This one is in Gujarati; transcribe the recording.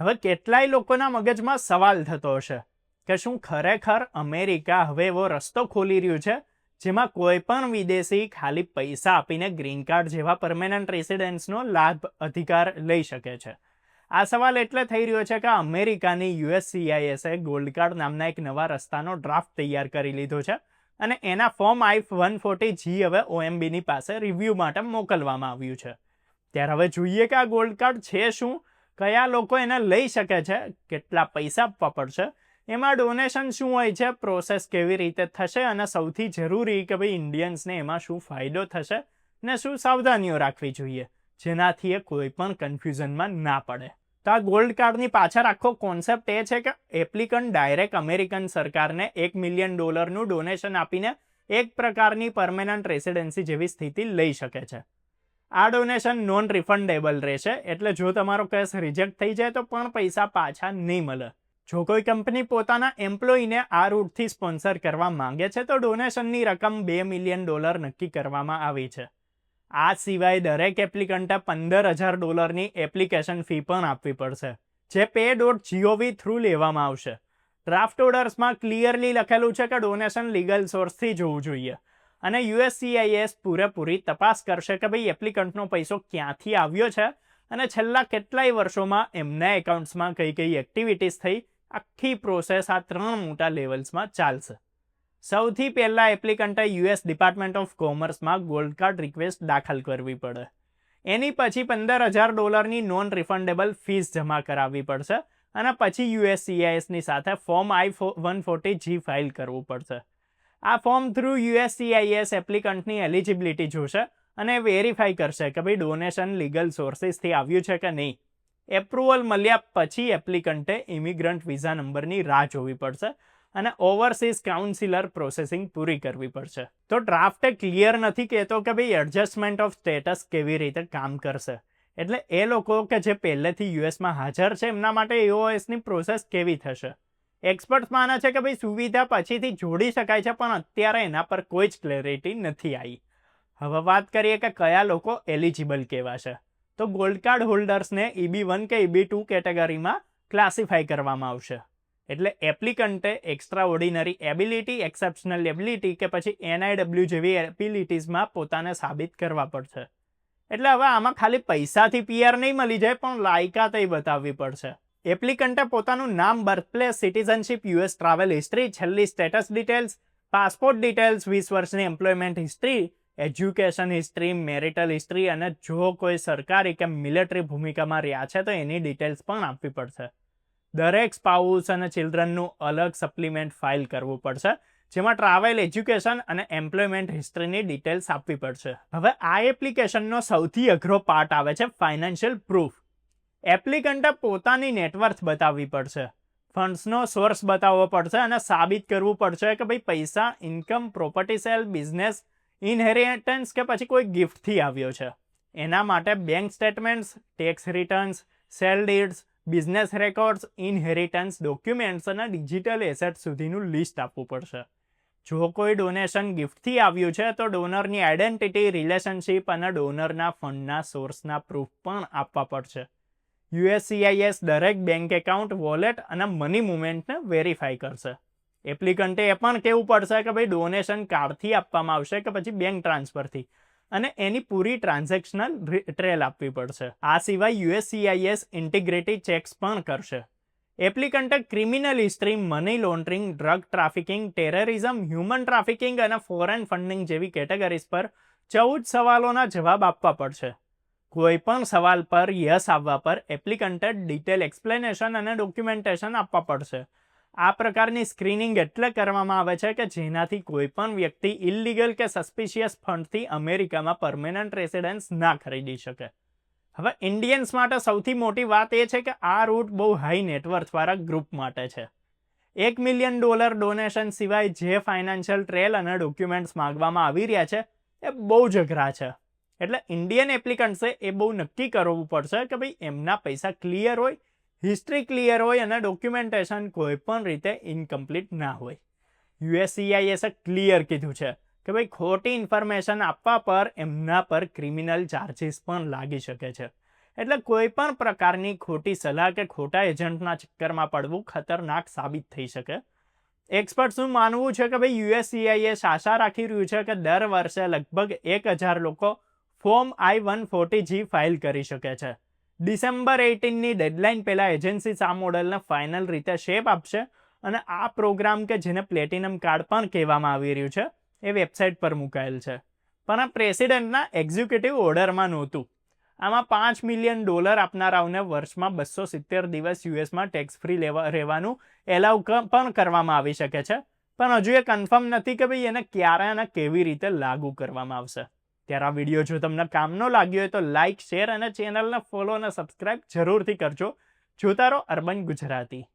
હવે કેટલાય લોકોના મગજમાં સવાલ થતો હશે કે શું ખરેખર અમેરિકા હવે એવો રસ્તો ખોલી રહ્યું છે જેમાં કોઈ પણ વિદેશી ખાલી પૈસા આપીને ગ્રીન કાર્ડ જેવા પરમેનન્ટ રેસિડેન્સનો લાભ અધિકાર લઈ શકે છે? આ સવાલ એટલે થઈ રહ્યો છે કે અમેરિકાની યુએસસીઆઈએસએ ગોલ્ડ કાર્ડ નામના એક નવા રસ્તાનો ડ્રાફ્ટ તૈયાર કરી લીધો છે અને એના form I one forty G હવે ઓએમબીની પાસે રિવ્યૂ માટે મોકલવામાં આવ્યું છે. ત્યારે હવે જોઈએ કે આ ગોલ્ડ કાર્ડ છે શું? કયા લોકો એને લઈ શકે છે, કેટલા પૈસા આપવા પડશે, એમાં ડોનેશન શું હોય છે પ્રોસેસ કેવી રીતે થશે અને સૌથી જરૂરી કે ભાઈ ઇન્ડિયન્સને એમાં શું ફાયદો થશે ને શું સાવધાનીઓ રાખવી જોઈએ, જેનાથી એ કોઈ પણ કન્ફ્યુઝનમાં ના પડે. તો આ ગોલ્ડ કાર્ડની પાછળ આખો કોન્સેપ્ટ એ છે કે એપ્લિકન્ટ ડાયરેક્ટ અમેરિકન સરકારને એક મિલિયન ડોલરનું ડોનેશન આપીને એક પ્રકારની પરમેનન્ટ રેસિડેન્સી જેવી સ્થિતિ લઈ શકે છે. આ ડોનેશન નોન રિફંડેબલ રહેશે. એટલે જો તમારો કેસ રિજેક્ટ થઈ જાય તો પણ પૈસા પાછા નહીં મળે. જો કોઈ કંપની પોતાના એમ્પ્લોયીને આ રૂટથી સ્પોન્સર કરવા માંગે છે, તો ડોનેશનની રકમ બે મિલિયન ડોલર નક્કી કરવામાં આવી છે. આ સિવાય દરેક એપ્લિકન્ટે પંદર હજાર ડોલરની એપ્લિકેશન ફી પણ આપવી પડશે, જે પે ડોટ જીઓવી થ્રુ લેવામાં આવશે. ડ્રાફ્ટ ઓર્ડર્સમાં ક્લિયરલી લખેલું છે કે ડોનેશન લીગલ સોર્સથી જોવું જોઈએ. અને યુએસસીઆઈએસ પૂરેપૂરી તપાસ કરશે કે ભાઈ એપ્લિકન્ટનો પૈસો ક્યાંથી આવ્યો છે અને છેલ્લા કેટલાય વર્ષોમાં એમના એકાઉન્ટ્સમાં કઈ કઈ એક્ટિવિટીઝ થઈ, આખી પ્રોસેસ આ ત્રણ મોટા લેવલ્સમાં ચાલશે. સૌથી પહેલાં એપ્લિકન્ટે યુએસ ડિપાર્ટમેન્ટ ઓફ કોમર્સમાં ગોલ્ડ કાર્ડ રિક્વેસ્ટ દાખલ કરવી પડે. એની પછી પંદર હજાર ડોલરની નોન રિફંડેબલ ફીસ જમા કરાવવી પડશે અને પછી યુએસસીઆઈએસની સાથે form I one forty G file કરવું પડશે. આ ફોર્મ થ્રુ યુએસસીઆઈએસ એપ્લિકન્ટની એલિજિબિલિટી જોશે અને વેરીફાઈ કરશે કે ભાઈ ડોનેશન લીગલ સોર્સિસથી આવ્યું છે કે નહીં. એપ્રુવલ મળ્યા પછી એપ્લિકન્ટે ઇમિગ્રન્ટ વિઝા નંબરની રાહ જોવી પડશે અને ઓવરસીઝ કાઉન્સિલર પ્રોસેસિંગ પૂરી કરવી પડશે. તો ડ્રાફ્ટે ક્લિયર નથી કહેતો કે ભાઈ એડજસ્ટમેન્ટ ઓફ સ્ટેટસ કેવી રીતે કામ કરશે. એટલે એ લોકો કે જે પહેલેથી યુએસમાં હાજર છે, એમના માટે એઓએસની પ્રોસેસ કેવી થશે? એક્સપર્ટ્સ માને છે કે ભાઈ સુવિધા પછીથી જોડી શકાય છે, પણ અત્યારે એના પર કોઈ જ ક્લેરિટી નથી આવી હવે વાત કરીએ કે કયા લોકો એલિજિબલ કહેવાશે તો ગોલ્ડ કાર્ડ હોલ્ડર્સને ઈબી વન કે ઈબી ટુ કેટેગરીમાં ક્લાસિફાય કરવામાં આવશે. એટલે એપ્લિકન્ટે extraordinary ability exceptional ability કે પછી એનઆઈડબલ્યુ જેવી એબિલિટીઝમાં પોતાને સાબિત કરવા પડશે. એટલે હવે આમાં ખાલી પૈસાથી પીઆર નહીં મળી જાય, પણ લાયકાત બતાવવી પડશે. એપ્લિકન્ટે પોતાનું નામ, birthplace, citizenship, US travel history, છેલ્લી સ્ટેટસ ડિટેલ્સ, પાસપોર્ટ ડિટેલ્સ, વીસ વર્ષની employment history, education history, marital history અને જો કોઈ સરકારી કે મિલિટરી ભૂમિકામાં રહ્યા છે તો એની ડિટેલ્સ પણ આપવી પડશે. દરેક સ્પાઉસ અને ચિલ્ડ્રનનું અલગ સપ્લિમેન્ટ ફાઇલ કરવું પડશે, જેમાં ટ્રાવેલ, એજ્યુકેશન અને એમ્પ્લોયમેન્ટ હિસ્ટ્રીની ડિટેલ્સ આપવી પડશે. હવે આ એપ્લિકેશનનો સૌથી અઘરો પાર્ટ આવે છે ફાઇનાન્શિયલ પ્રૂફ. એપ્લિકન્ટે પોતાની નેટવર્થ બતાવવી પડશે. ફંડ્સનો સોર્સ બતાવવો પડશે અને સાબિત કરવું પડશે કે ભાઈ પૈસા, income, property sale, business, inheritance કે પછી કોઈ ગિફ્ટથી આવ્યો છે. એના માટે bank statements, tax returns, sale deeds, business records, inheritance documents અને ડિજિટલ એસેટ સુધીનું લિસ્ટ આપવું પડશે. જો કોઈ ડોનેશન ગિફ્ટથી આવ્યું છે, તો ડોનરની આઈડેન્ટિટી, રિલેશનશિપ અને ડોનરના ફંડના સોર્સના પ્રૂફ પણ આપવા પડશે. યુએસસીઆઈએસ દરેક બેંક એકાઉન્ટ વોલેટ અને મની મુવમેન્ટને વેરીફાઈ કરશે. એપ્લિકન્ટે એ પણ કહેવું પડશે કે ભાઈ ડોનેશન કાર્ડથી આપવામાં આવશે કે પછી બેંક ટ્રાન્સફરથી અને એની પૂરી ટ્રાન્ઝેક્શનલ ટ્રેલ આપવી પડશે. આ સિવાય યુએસસીઆઈએસ ઇન્ટિગ્રેટી ચેક્સ પણ કરશે. એપ્લિકન્ટે criminal history money laundering drug trafficking terrorism human trafficking અને ફોરેન ફંડિંગ જેવી કેટેગરીઝ પર ચૌદ સવાલોના જવાબ આપવા પડશે. કોઈ પણ સવાલ પર યસ આવવા પર એપ્લિકન્ટે ડિટેલ એક્સપ્લેનેશન અને ડોક્યુમેન્ટેશન આપવા પડશે. આ પ્રકારની સ્ક્રીનિંગ એટલે કરવામાં આવે છે કે જેનાથી કોઈ પણ વ્યક્તિ ઇલીગલ કે સસ્પિશિયસ ફંડથી અમેરિકામાં પરમેનન્ટ રેસિડન્સ ના ખરીદી શકે. હવે ઇન્ડિયન્સ માટે સૌથી મોટી વાત એ છે કે આ રૂટ બહુ હાઈ નેટવર્થવાળા ગ્રુપ માટે છે. એક મિલિયન ડોલર ડોનેશન સિવાય જે ફાઇનાન્શિયલ ટ્રેલ અને ડોક્યુમેન્ટ્સ માગવામાં આવી રહ્યા છે, એ બહુ જ અઘરા છે. એટલે ઇન્ડિયન એપ્લિકન્ટ્સે એ બહુ નક્કી કરવું પડશે કે ભાઈ એમના પૈસા ક્લિયર હોય હિસ્ટ્રી ક્લિયર હોય અને ડોક્યુમેન્ટેશન કોઈ પણ રીતે ઇનકમ્પ્લીટ ના હોય. યુએસસીઆઈએસે ક્લિયર કીધું છે કે ભાઈ ખોટી ઇન્ફોર્મેશન આપવા પર એમના પર ક્રિમિનલ ચાર્જીસ પણ લાગી શકે છે. એટલે કોઈ પણ પ્રકારની ખોટી સલાહ કે ખોટા એજન્ટના ચક્કરમાં પડવું ખતરનાક સાબિત થઈ શકે. એક્સપર્ટ્સનું માનવું છે કે ભાઈ યુએસસીઆઈએસ આશા રાખી રહ્યું છે કે દર વર્ષે લગભગ એક હજાર લોકો form I one forty G file કરી શકે છે. ડિસેમ્બર એઇટીનની ડેડલાઇન પહેલાં એજન્સી આ મોડલને ફાઇનલ રીતે શેપ આપશે અને આ પ્રોગ્રામ કે જેને પ્લેટિનમ કાર્ડ પણ કહેવામાં આવી રહ્યું છે, એ વેબસાઇટ પર મુકાયેલ છે. પણ આ પ્રેસિડેન્ટના એક્ઝિક્યુટિવ ઓર્ડરમાં નહોતું. આમાં પાંચ મિલિયન ડોલર આપનારાઓને વર્ષમાં બસો સિત્તેર દિવસ યુએસમાં ટેક્સ ફ્રી લેવા, રહેવાનું એલાઉ પણ કરવામાં આવી શકે છે. પણ હજુ એ કન્ફર્મ નથી કે ભાઈ એને ક્યારે અને કેવી રીતે લાગુ કરવામાં આવશે. ત્યારે આ વીડિયો જો તમને કામનો લાગ્યો હોય તો લાઇક શેર અને ચેનલને ફોલો અને સબસ્ક્રાઈબ જરૂરથી કરજો. જોતા રહો અર્બન ગુજરાતી.